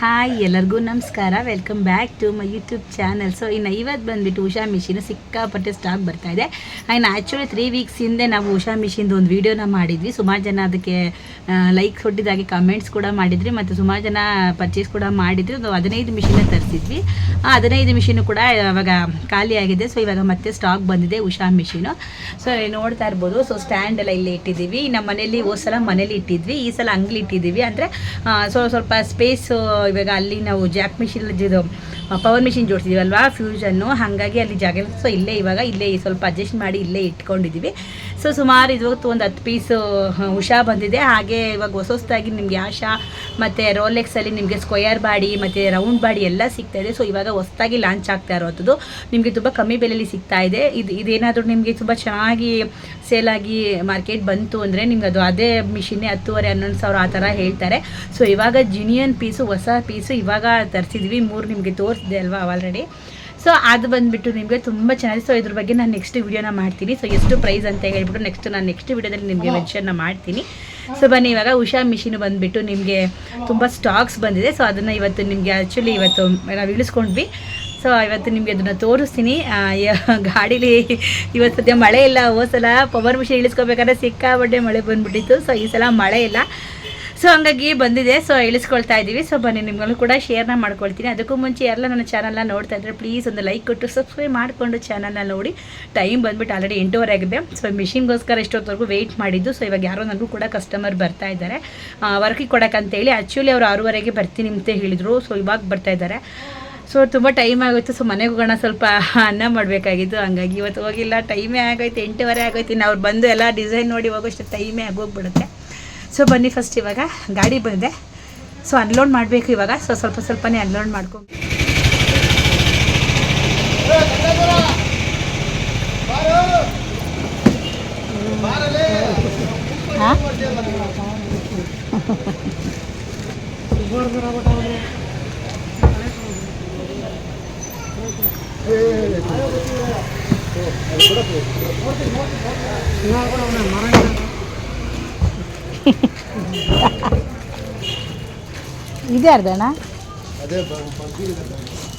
Hi, ಎಲ್ಲರಿಗೂ ನಮಸ್ಕಾರ. Welcome back to my YouTube channel so ಇನ್ನು ಇವತ್ತು ಬಂದುಬಿಟ್ಟು ಉಷಾ ಮಿಷಿನ್ ಸಿಕ್ಕಾಪಟ್ಟೆ ಸ್ಟಾಕ್ ಬರ್ತಾ ಇದೆ. ಇನ್ನು ಆ್ಯಕ್ಚುಲಿ ತ್ರೀ ವೀಕ್ಸ್ ಹಿಂದೆ ನಾವು ಉಷಾ ಮಿಷಿನ್ದು ಒಂದು ವೀಡಿಯೋನ ಮಾಡಿದ್ವಿ. ಸುಮಾರು ಜನ ಅದಕ್ಕೆ ಲೈಕ್ ಕೊಟ್ಟಿದ್ದಾಗೆ ಕಮೆಂಟ್ಸ್ ಕೂಡ ಮಾಡಿದ್ರಿ. ಮತ್ತು ಸುಮಾರು ಜನ ಪರ್ಚೇಸ್ ಕೂಡ ಮಾಡಿದ್ರಿ. ಒಂದು ಹದಿನೈದು ಮಿಷಿನ ತರಿಸಿದ್ವಿ. ಆ ಹದಿನೈದು ಮಿಷಿನು ಕೂಡ ಇವಾಗ ಆಗಿದೆ. ಸೊ ಇವಾಗ ಮತ್ತೆ ಸ್ಟಾಕ್ ಬಂದಿದೆ ಉಷಾ ಮಿಷಿನು. ಸೊ ನೋಡ್ತಾ ಇರ್ಬೋದು. ಸೊ ಸ್ಟ್ಯಾಂಡ್ ಎಲ್ಲ ಇಲ್ಲಿ ಇಟ್ಟಿದ್ದೀವಿ. ನಮ್ಮ ಮನೇಲಿ ಹೋದ ಸಲ ಮನೇಲಿ ಇಟ್ಟಿದ್ವಿ. ಈ ಸಲ ಅಂಗಲಿ ಇಟ್ಟಿದ್ದೀವಿ. ಅಂದರೆ ಸೊ ಸ್ವಲ್ಪ ಸ್ಪೇಸ್ ಇವಾಗ ಅಲ್ಲಿ ನಾವು ಜಾಕ್ ಮಿಷಿನ್ ಇದು ಪವರ್ ಮಿಷಿನ್ ಜೋಡಿಸಿದ್ದೀವಲ್ವಾ ಫ್ಯೂಷನ್ನು ಹಾಗಾಗಿ ಅಲ್ಲಿ ಜಾಗ ಸೊ ಇಲ್ಲೇ ಇವಾಗ ಇಲ್ಲೇ ಸ್ವಲ್ಪ ಅಡ್ಜಸ್ಟ್ ಮಾಡಿ ಇಲ್ಲೇ ಇಟ್ಕೊಂಡಿದ್ದೀವಿ. ಸೊ ಸುಮಾರು ಇವತ್ತು ಒಂದು ಹತ್ತು ಪೀಸು ಉಷಾ ಬಂದಿದೆ. ಹಾಗೆ ಇವಾಗ ಹೊಸ ಹೊಸದಾಗಿ ನಿಮಗೆ ಆಶಾ ಮತ್ತು ರೋಲೆಕ್ಸಲ್ಲಿ ನಿಮಗೆ ಸ್ಕ್ವಯರ್ ಬಾಡಿ ಮತ್ತು ರೌಂಡ್ ಬಾಡಿ ಎಲ್ಲ ಸಿಗ್ತಾ ಇದೆ. ಸೊ ಇವಾಗ ಹೊಸದಾಗಿ ಲಾಂಚ್ ಆಗ್ತಾ ಇರೋವಂಥದ್ದು ನಿಮಗೆ ತುಂಬ ಕಮ್ಮಿ ಬೆಲೆಯಲ್ಲಿ ಸಿಗ್ತಾ ಇದೆ. ಇದು, ಇದೇನಾದರೂ ನಿಮಗೆ ತುಂಬ ಚೆನ್ನಾಗಿ ಸೇಲಾಗಿ ಮಾರ್ಕೆಟ್ ಬಂತು ಅಂದರೆ ನಿಮ್ಗೆ ಅದು ಅದೇ ಮಿಷಿನ್ನೇ ಹತ್ತುವರೆ, ಹನ್ನೊಂದು ಸಾವಿರ ಆ ಥರ ಹೇಳ್ತಾರೆ. ಸೊ ಇವಾಗ ಜಿನಿಯನ್ ಪೀಸು ಹೊಸ ಪೀಸು ಇವಾಗ ತರಿಸಿದ್ವಿ. ಮೂರು ನಿಮಗೆ ತೋರಿಸಿದೆ ಅಲ್ವಾ ಆಲ್ರೆಡಿ ಸೊ ಅದು ಬಂದುಬಿಟ್ಟು ನಿಮಗೆ ತುಂಬ ಚೆನ್ನಾಗಿ ಸೊ ಇದ್ರ ಬಗ್ಗೆ ನಾನು ನೆಕ್ಸ್ಟ್ ವೀಡಿಯೋನ ಮಾಡ್ತೀನಿ. ಸೊ ಎಷ್ಟು ಪ್ರೈಸ್ ಅಂತ ಹೇಳ್ಬಿಟ್ಟು ನೆಕ್ಸ್ಟ್ ನಾನು ನೆಕ್ಸ್ಟ್ ವೀಡಿಯೋದಲ್ಲಿ ನಿಮಗೆ ಮೆನ್ಷನ್ನ ಮಾಡ್ತೀನಿ. ಸೊ ಬನ್ನಿ ಇವಾಗ ಉಷಾ ಮಿಷಿನ್ ಬಂದುಬಿಟ್ಟು ನಿಮಗೆ ತುಂಬ ಸ್ಟಾಕ್ಸ್ ಬಂದಿದೆ. ಸೊ ಅದನ್ನು ಇವತ್ತು ನಿಮಗೆ ಆ್ಯಕ್ಚುಲಿ ಇವತ್ತು ನಾವು ಇಳಿಸ್ಕೊಂಡ್ವಿ. ಸೊ ಇವತ್ತು ನಿಮಗೆ ಅದನ್ನು ತೋರಿಸ್ತೀನಿ. ಗಾಡೀಲಿ ಇವತ್ತು ಸದ್ಯ ಮಳೆ ಇಲ್ಲ. ಹೋದ ಸಲ ಪವರ್ ಮಿಷಿನ್ ಇಳಿಸ್ಕೋಬೇಕಾದ್ರೆ ಸಿಕ್ಕಾಪಟ್ಟೆ ಮಳೆ ಬಂದ್ಬಿಟ್ಟಿತ್ತು. ಸೊ ಈ ಸಲ ಮಳೆ ಇಲ್ಲ. ಸೊ ಹಂಗಾಗಿ ಬಂದಿದೆ. ಸೊ ಇಳಿಸ್ಕೊಳ್ತಾ ಇದ್ದೀವಿ ಸೊ ಬನ್ನಿ ನಿಮ್ಗಳು ಕೂಡ ಶೇರ್ನ ಮಾಡ್ಕೊಳ್ತೀನಿ. ಅದಕ್ಕೂ ಮುಂಚೆ ಎಲ್ಲ ನನ್ನ ಚಾನಲ್ನ ನೋಡ್ತಾ ಇದ್ರೆ ಪ್ಲೀಸ್ ಒಂದು ಲೈಕ್ ಕೊಟ್ಟು ಸಬ್ಸ್ಕ್ರೈಬ್ ಮಾಡಿಕೊಂಡು ಚಾನಲ್ನ ನೋಡಿ. ಟೈಮ್ ಬಂದ್ಬಿಟ್ಟು ಆಲ್ರೆಡಿ ಎಂಟೂವರೆ ಆಗಿದೆ. ಸೊ ಮಿಷಿನ್ಗೋಸ್ಕರ ಇಷ್ಟೊತ್ತವರೆಗೂ ವೆಯ್ಟ್ ಮಾಡಿದ್ದು. ಸೊ ಇವಾಗ ಯಾರೋ ನನಗೂ ಕೂಡ ಕಸ್ಟಮರ್ ಬರ್ತಾ ಇದ್ದಾರೆ. ವರ್ಕಿಗೆ ಕೊಡೋಕ್ಕಂತೇಳಿ ಆ್ಯಕ್ಚುಲಿ ಅವರು ಆರೂವರೆಗೆ ಬರ್ತೀನಿ ಅಂತ ಹೇಳಿದರು. ಸೊ ಇವಾಗ ಬರ್ತಾ ಇದ್ದಾರೆ. ಸೊ ತುಂಬ ಟೈಮ್ ಆಗೋಯ್ತು. ಸೊ ಮನೆಗೆ ಹೋಗೋಣ ಸ್ವಲ್ಪ ಅನ್ನ ಮಾಡಬೇಕಾಗಿತ್ತು. ಹಂಗಾಗಿ ಇವತ್ತು ಹೋಗಿಲ್ಲ. ಟೈಮೇ ಆಗೋಯ್ತು. ಎಂಟೂವರೆ ಆಗೋಯ್ತು. ಇನ್ನು ಅವ್ರು ಬಂದು ಎಲ್ಲ ಡಿಸೈನ್ ನೋಡಿ ಹೋಗೋಷ್ಟು ಟೈಮೇ ಆಗೋಗ್ಬಿಡುತ್ತೆ. ಸೊ ಬನ್ನಿ ಫಸ್ಟ್ ಇವಾಗ ಗಾಡಿ ಬಂದಿದೆ ಸೊ ಅನ್ಲೋಡ್ ಮಾಡಬೇಕು ಇವಾಗ ಸೊ ಸ್ವಲ್ಪ ಸ್ವಲ್ಪನೇ ಅನ್ಲೋಡ್ ಮಾಡ್ಕೊಂಡು ಹಾಂ ಇದೆ ಅರ್ಧಣ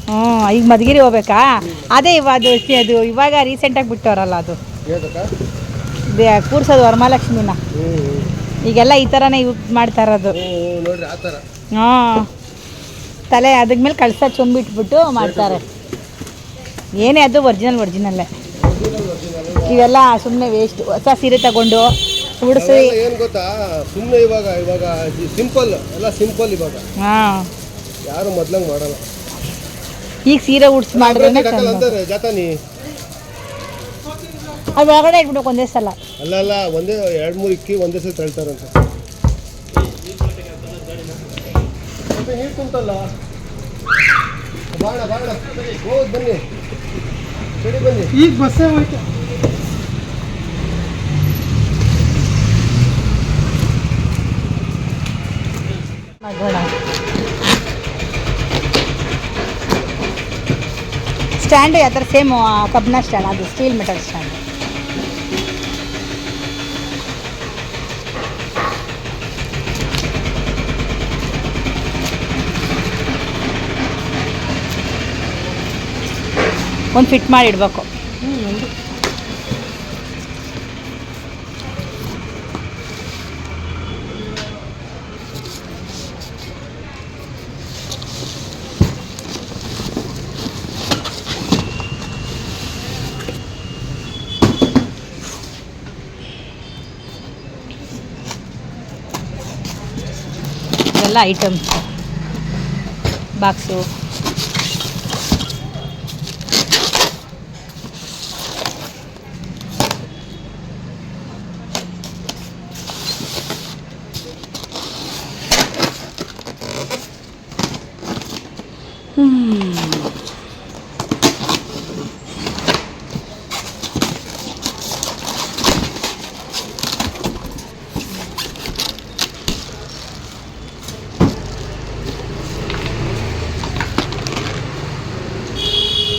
ಹ್ಞೂ ಈಗ ಮಧುಗಿರಿ ಹೋಗ್ಬೇಕಾ? ಅದೇ ಇವಾಗ ಅದು ಅದು ಇವಾಗ ರೀಸೆಂಟಾಗಿ ಬಿಟ್ಟವರಲ್ಲ ಅದು. ಇದೆ ಕೂರ್ಸೋದು ವರಮಹಾಲಕ್ಷ್ಮಿನ. ಈಗೆಲ್ಲ ಈ ಥರನೇ ಯೂಸ್ ಮಾಡ್ತಾ ಇರೋದು. ಹಾಂ ತಲೆ ಅದ್ರ ಮೇಲೆ ಕಳಸ ಚುಂಬಿಟ್ಬಿಟ್ಟು ಮಾಡ್ತಾರೆ. ಏನೇ ಅದು ಒರಿಜಿನಲ್ ಒರಿಜಿನಲ್ಲೇ. ಇವೆಲ್ಲ ಸುಮ್ಮನೆ ವೇಸ್ಟ್ ಹೊಸ ಸೀರೆ ತಗೊಂಡು ಉಡಿಸಿ ಏನು ಏನ್ ಗೊತ್ತಾ? ಸುಮ್ಮನೆ ಇವಾಗ ಇವಾಗ ಸಿಂಪಲ್ ಎಲ್ಲ ಸಿಂಪಲ್ ಇವಾಗ. ಹಾಂ. ಯಾರು ಮೊದ್ಲಂಗ್ ಮಾಡಲ್ಲ. ಈಗ ಸೀರೆ ಉಡ್ಸಿ ಮಾಡಿದ್ರೆ ಹಾಕಲ್ಲ ಅಂತಾರೆ ಜಾತಾನಿ ಅದು ಒಳಗಡೆ ಇಟ್ಬಿಟ್ಟು ಒಂದೇ ಸಲ. ಅಲ್ಲ ಅಲ್ಲ ಒಂದೇ ಎರಡು ಮೂರು ಇಕ್ಕಿ ಒಂದೇ ಸಲ ತಳ್ತಾರಂತೆ. ಮತ್ತೆ ನೀರು ಕುಂತಲ್ಲ ಬಾಣ ಬಾಣ ಹೋದ್ ಬನ್ನಿ. ಸರಿ ಬನ್ನಿ. ಈಗ ಬಸ್ಸೇ ಹೋಯ್ತು. ಮಾಡೋಣ ಸ್ಟ್ಯಾಂಡು ಯಾವ ಥರ ಸೇಮು ಕಬ್ಬಿಣ ಸ್ಟ್ಯಾಂಡ್ ಅದು ಸ್ಟೀಲ್ ಮೆಟಲ್ ಸ್ಟ್ಯಾಂಡ್ ಒಂದು ಫಿಟ್ ಮಾಡಿ ಇಡಬೇಕು. झाला आयटम बागसो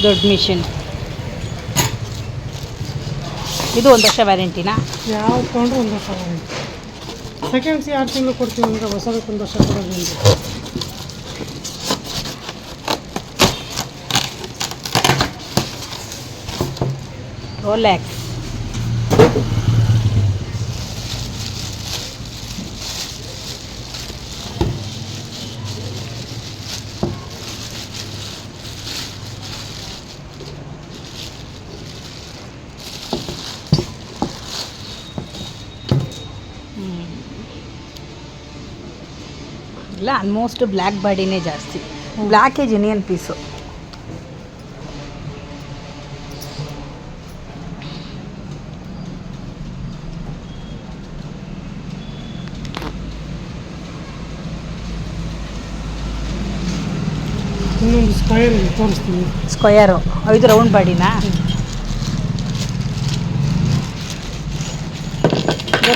ದೊಡ್ಡ ಮಿಷಿನ್. ಇದು ಒಂದು ವರ್ಷ ವ್ಯಾರಂಟಿನಾ? ಯಾವ ತೊಗೊಂಡ್ರು ಒಂದು ವರ್ಷ ವ್ಯಾರಂಟಿ. ಸೆಕೆಂಡ್ಸ್ ಎರಡು ತಿಂಗಳು ಕೊಡ್ತೀವಿ ಅಂದರೆ ಹೊಸದಕ್ಕೆ ಒಂದು ವರ್ಷ ಕೊಡೋದು ರೋಲ್ಯಾಕ್ಸ್ ಇಲ್ಲ ಆಲ್ಮೋಸ್ಟ್ ಬ್ಲ್ಯಾಕ್ ಬಾಡಿನೇ ಜಾಸ್ತಿ. ಬ್ಲ್ಯಾಕ್ ಏಜ್ ಇಂಡಿಯನ್ ಪೀಸು ಇನ್ನೊಂದು ತೋರಿಸ್ತೀನಿ. ಸ್ಕ್ವಯರು ಇದು ರೌಂಡ್ ಬಾಡಿನಾ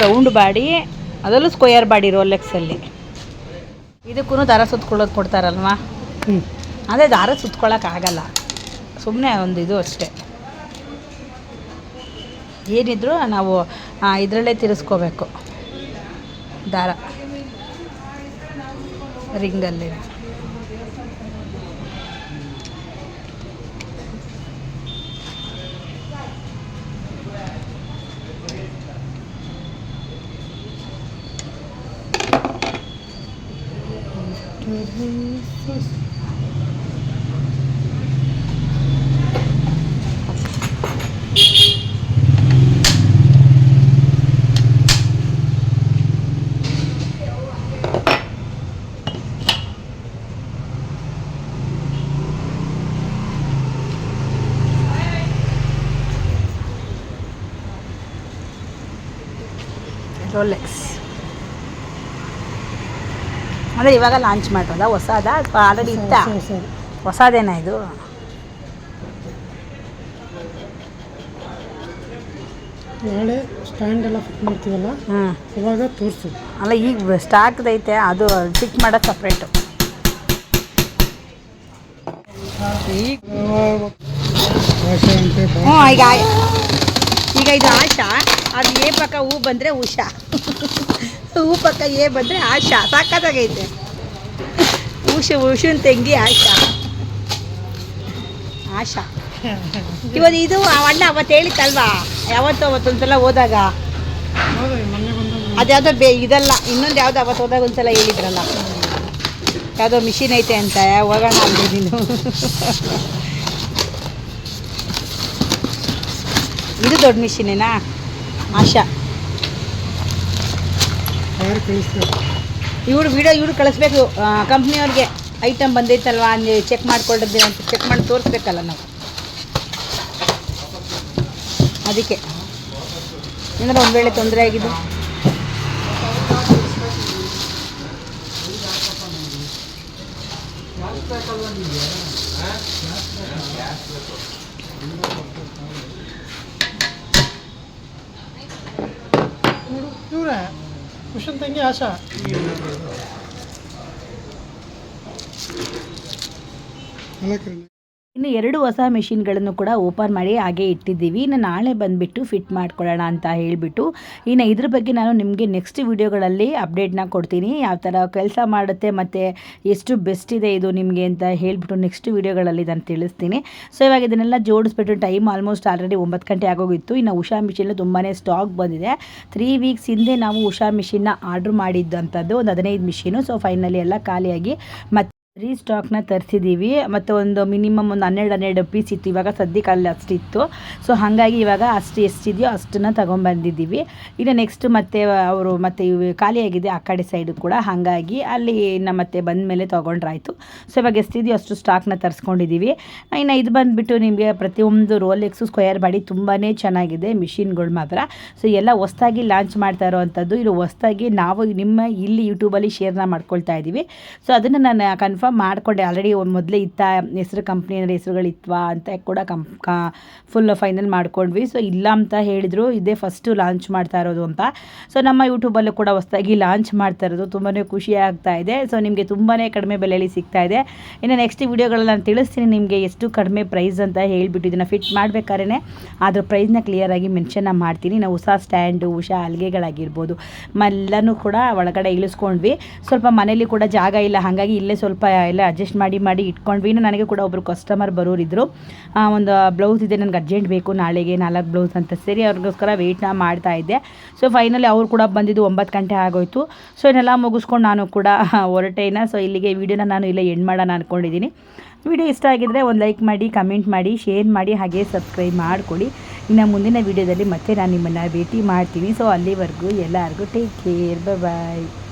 ರೌಂಡ್ ಬಾಡಿ ಅದರಲ್ಲೂ ಸ್ಕ್ವಯರ್ ಬಾಡಿ ರೋಲೆಕ್ಸಲ್ಲಿ ಇದಕ್ಕೂ ದಾರ ಸುತ್ಕೊಳ್ಳೋದು ಕೊಡ್ತಾರಲ್ವಾ? ಹ್ಞೂ ಅದೇ ದಾರ ಸುತ್ಕೊಳ್ಳೋಕ್ಕಾಗಲ್ಲ ಸುಮ್ಮನೆ ಒಂದು ಇದು ಅಷ್ಟೇ. ಏನಿದ್ರು ನಾವು ಇದರಲ್ಲೇ ತಿರ್ಸ್ಕೋಬೇಕು. ದಾರ. ರಿಂಗಲ್ಲಿ. ರೋಲೆಕ್ಸ್ ಅಂದರೆ ಇವಾಗ ಲಾಂಚ್ ಮಾಡೋದಾ ಹೊಸದ? ಅಥವಾ ಆಲ್ರೆಡಿ ಇತ್ತಾ? ಹೊಸದೇನ ಹೊಸದು. ಇದು? ನಾಳೆ ಸ್ಟ್ಯಾಂಡ್ ಎಲ್ಲ ಫಿಟ್ ಮಾಡ್ತೀವಲ್ಲ? ಹ್ಞೂ ಇವಾಗ ತೋರಿಸು. ಅಲ್ಲ ಈಗ ಸ್ಟಾಕ್ದೈತೆ ಅದು ಫಿಟ್ ಮಾಡೋದು ಸಪ್ರೇಟು ಈಗ? ಹ್ಞೂ ಈಗ ಈಗ ಇದು ಆಶಾ ಅದು ಏ ಪಕ್ಕ ಹೂ ಬಂದರೆ ಉಷಾ. ಹೂ ಪಕ್ಕ ಏ ಬಂದರೆ ಆಶಾ ಸಾಕತ್ತಾಗೈತೆ ಉಷು, ಉಷುನ್ ತಂಗಿ ಆಶಾ. ಆಶಾ. ಇವತ್ತು ಇದು ಅಣ್ಣ ಅವತ್ತು ಹೇಳಿತ್ತಲ್ವಾ? ಯಾವತ್ತು ಅವತ್ತೊಂದ್ಸಲ ಹೋದಾಗ. ಅದ್ಯಾವುದೋ ಬೇ, ಇದಲ್ಲ, ಇನ್ನೊಂದು ಯಾವ್ದು ಅವತ್ತು ಹೋದಾಗ ಒಂದ್ಸಲ ಹೇಳಿದ್ರಲ್ಲ. ಯಾವುದೋ ಮಿಷಿನ್ ಐತೆ ಅಂತ, ಹೋಗೋಣ ಅಂದ್ರೆ ನೀನು ಇದು ದೊಡ್ಡ ಮಿಷಿನೇನಾ ಆಶಾ. ಇವ್ರು ವಿಡಿಯೋ ಇವ್ರು ಕಳಿಸ್ಬೇಕು. ಕಂಪ್ನಿಯವ್ರಿಗೆ ಐಟಮ್ ಬಂದೈತಲ್ವಾ ಅಂದ್ರೆ ಚೆಕ್ ಮಾಡ್ಕೊಂಡಿದ್ದೀವಿ ಅಂತ ಚೆಕ್ ಮಾಡಿ ತೋರಿಸ್ಬೇಕಲ್ಲ ನಾವು. ಅದಕ್ಕೆ. ಏನಾದ್ರು ಒಂದು ವೇಳೆ ತೊಂದರೆ ಆಗಿದೆ ಇವರೇ ಕುಶನ್ ತಂಗಿ ಆಶಾ ಅಲ್ಲ ಇನ್ನು ಎರಡು ಹೊಸ ಮೆಷಿನ್ಗಳನ್ನು ಕೂಡ ಓಪನ್ ಮಾಡಿ ಹಾಗೆ ಇಟ್ಟಿದ್ದೀವಿ. ಇನ್ನು ನಾಳೆ ಬಂದುಬಿಟ್ಟು ಫಿಟ್ ಮಾಡ್ಕೊಳ್ಳೋಣ ಅಂತ ಹೇಳಿಬಿಟ್ಟು. ಇನ್ನು ಇದ್ರ ಬಗ್ಗೆ ನಾನು ನಿಮಗೆ ನೆಕ್ಸ್ಟ್ ವೀಡಿಯೋಗಳಲ್ಲಿ ಅಪ್ಡೇಟ್ನ ಕೊಡ್ತೀನಿ. ಯಾವ ಥರ ಕೆಲಸ ಮಾಡುತ್ತೆ ಮತ್ತು ಎಷ್ಟು ಬೆಸ್ಟ್ ಇದೆ ಇದು ನಿಮಗೆ ಅಂತ ಹೇಳಿಬಿಟ್ಟು ನೆಕ್ಸ್ಟ್ ವೀಡಿಯೋಗಳಲ್ಲಿ ನಾನು ತಿಳಿಸ್ತೀನಿ. ಸೊ ಇವಾಗ ಇದನ್ನೆಲ್ಲ ಜೋಡಿಸ್ಬಿಟ್ಟು ಟೈಮ್ ಆಲ್ಮೋಸ್ಟ್ ಆಲ್ರೆಡಿ ಒಂಬತ್ತು ಗಂಟೆ ಆಗೋಗಿತ್ತು. ಇನ್ನು ಉಷಾ ಮಿಷಿನ್ ತುಂಬಾ ಸ್ಟಾಕ್ ಬಂದಿದೆ. ತ್ರೀ ವೀಕ್ಸ್ ಹಿಂದೆ ನಾವು ಉಷಾ ಮಿಷಿನ್ನ ಆರ್ಡ್ರ್ ಮಾಡಿದ್ದಂಥದ್ದು ಒಂದು ಹದಿನೈದು ಮಿಷಿನು ಸೊ ಫೈನಲಿ ಎಲ್ಲ ಖಾಲಿಯಾಗಿ ಮತ್ತೆ ರೀಸ್ಟಾಕ್ನ ತರಿಸಿದ್ದೀವಿ ಮತ್ತು ಒಂದು ಮಿನಿಮಮ್ ಒಂದು ಹನ್ನೆರಡು ಹನ್ನೆರಡು ಪೀಸ್ ಇತ್ತು. ಇವಾಗ ಸದ್ಯಕ್ಕೆ ಅಲ್ಲಿ ಅಷ್ಟಿತ್ತು. ಸೊ ಹಾಗಾಗಿ ಇವಾಗ ಅಷ್ಟು ಎಷ್ಟಿದೆಯೋ ಅಷ್ಟನ್ನು ತೊಗೊಂಬಂದಿದ್ದೀವಿ ಇನ್ನು ನೆಕ್ಸ್ಟ್ ಮತ್ತೆ ಅವರು ಮತ್ತೆ ಇವು ಖಾಲಿಯಾಗಿದೆ ಆ ಕಡೆ ಸೈಡು ಕೂಡ. ಹಾಗಾಗಿ ಅಲ್ಲಿ ನಮ್ಮ ಮತ್ತೆ ಬಂದ ಮೇಲೆ ತೊಗೊಂಡ್ರಾಯ್ತು. ಸೊ ಇವಾಗ ಎಷ್ಟಿದೆಯೋ ಅಷ್ಟು ಸ್ಟಾಕ್ನ ತರಿಸ್ಕೊಂಡಿದ್ದೀವಿ. ಇನ್ನು ಇದು ಬಂದುಬಿಟ್ಟು ನಿಮಗೆ ಪ್ರತಿಯೊಂದು ರೋಲೆಕ್ಸು ಸ್ಕ್ವೇರ್ ಬಾಡಿ ತುಂಬಾ ಚೆನ್ನಾಗಿದೆ. ಮಿಷಿನ್ಗಳು ಮಾತ್ರ. ಸೊ ಎಲ್ಲ ಹೊಸ್ದಾಗಿ ಲಾಂಚ್ ಮಾಡ್ತಾ ಇರೋವಂಥದ್ದು. ಇದು ಹೊಸ್ದಾಗಿ ನಾವು ನಿಮ್ಮ ಇಲ್ಲಿ ಯೂಟ್ಯೂಬಲ್ಲಿ ಶೇರ್ನ ಮಾಡ್ಕೊಳ್ತಾ ಇದ್ದೀವಿ ಸೊ ಅದನ್ನು ನಾನು ಕನ್ಫರ್ಮ್ ಮಾಡಿಕೊಂಡೆ. ಆಲ್ರೆಡಿ ಮೊದಲೇ ಇತ್ತ, ಹೆಸರು ಕಂಪ್ನಿ ಅಂದರೆ ಇತ್ತವಾ ಅಂತ ಕೂಡ ಕಂಪ್ ಫುಲ್ ಫೈನಲ್ ಮಾಡ್ಕೊಂಡ್ವಿ. ಸೊ ಇಲ್ಲ ಅಂತ ಹೇಳಿದರು. ಇದೇ ಫಸ್ಟು ಲಾಂಚ್ ಮಾಡ್ತಾ ಇರೋದು ಅಂತ. ಸೊ ನಮ್ಮ ಯೂಟ್ಯೂಬಲ್ಲೂ ಕೂಡ ಹೊಸ್ದಾಗಿ ಲಾಂಚ್ ಮಾಡ್ತಾ ಇರೋದು. ತುಂಬಾ ಖುಷಿ ಆಗ್ತಾ ಇದೆ. ಸೊ ನಿಮಗೆ ತುಂಬಾ ಕಡಿಮೆ ಬೆಲೆಯಲ್ಲಿ ಸಿಗ್ತಾ ಇದೆ. ಇನ್ನು ನೆಕ್ಸ್ಟ್ ವಿಡಿಯೋಗಳಲ್ಲಿ ನಾನು ತಿಳಿಸ್ತೀನಿ ನಿಮಗೆ ಎಷ್ಟು ಕಡಿಮೆ ಪ್ರೈಸ್ ಅಂತ ಹೇಳಿಬಿಟ್ಟು ಇದನ್ನು ಫಿಟ್ ಮಾಡಬೇಕಾದ್ರೆ ಅದ್ರ ಪ್ರೈಸ್ನ ಕ್ಲಿಯರಾಗಿ ಮೆನ್ಷನ್ನ ಮಾಡ್ತೀನಿ. ನಾವು ಹೊಸ ಸ್ಟ್ಯಾಂಡು ಉಷಾ ಅಲ್ಗೆಗಳಾಗಿರ್ಬೋದು. ಎಲ್ಲನೂ ಕೂಡ ಒಳಗಡೆ ಇಳಿಸ್ಕೊಂಡ್ವಿ. ಸ್ವಲ್ಪ ಮನೇಲಿ ಕೂಡ ಜಾಗ ಇಲ್ಲ. ಹಾಗಾಗಿ ಇಲ್ಲೇ ಸ್ವಲ್ಪ ಎಲ್ಲ ಅಡ್ಜಸ್ಟ್ ಮಾಡಿ ಮಾಡಿ ಇಟ್ಕೊಂಡ್ವಿ. ಇನ್ನು ನನಗೆ ಕೂಡ ಒಬ್ಬರು ಕಸ್ಟಮರ್ ಬರೋರಿದ್ರು. ಆ, ಒಂದು ಬ್ಲೌಸ್ ಇದೆ ನನಗೆ ಅರ್ಜೆಂಟ್ ಬೇಕು ನಾಳೆಗೆ ನಾಲ್ಕು ಬ್ಲೌಸ್ ಅಂತ. ಸೇರಿ ಅವ್ರಿಗೋಸ್ಕರ ವೆಯ್ಟ್ನ ಮಾಡ್ತಾ ಇದ್ದೆ. ಸೊ ಫೈನಲಿ ಅವ್ರು ಕೂಡ ಬಂದಿದ್ದು ಒಂಬತ್ತು ಗಂಟೆ ಆಗೋಯ್ತು. ಸೊ ಇದನ್ನೆಲ್ಲ ಮುಗಿಸ್ಕೊಂಡು ನಾನು ಕೂಡ ಹೊರಟೇನ ಸೊ ಇಲ್ಲಿಗೆ ವಿಡಿಯೋನ ನಾನು ಇಲ್ಲೇ ಎಂಡ್ ಮಾಡೋಣ ಅಂದ್ಕೊಂಡಿದ್ದೀನಿ ವಿಡಿಯೋ ಇಷ್ಟ ಆಗಿದ್ದರೆ ಒಂದು ಲೈಕ್ ಮಾಡಿ ಕಮೆಂಟ್ ಮಾಡಿ ಶೇರ್ ಮಾಡಿ ಹಾಗೆ ಸಬ್ಸ್ಕ್ರೈಬ್ ಮಾಡಿಕೊಡಿ ಇನ್ನು ಮುಂದಿನ ವಿಡಿಯೋದಲ್ಲಿ ಮತ್ತೆ ನಾನು ನಿಮ್ಮನ್ನು ಭೇಟಿ ಮಾಡ್ತೀನಿ. ಸೊ ಅಲ್ಲಿವರೆಗೂ ಎಲ್ಲರಿಗೂ ಟೇಕ್ ಕೇರ್ ಬಾಯ್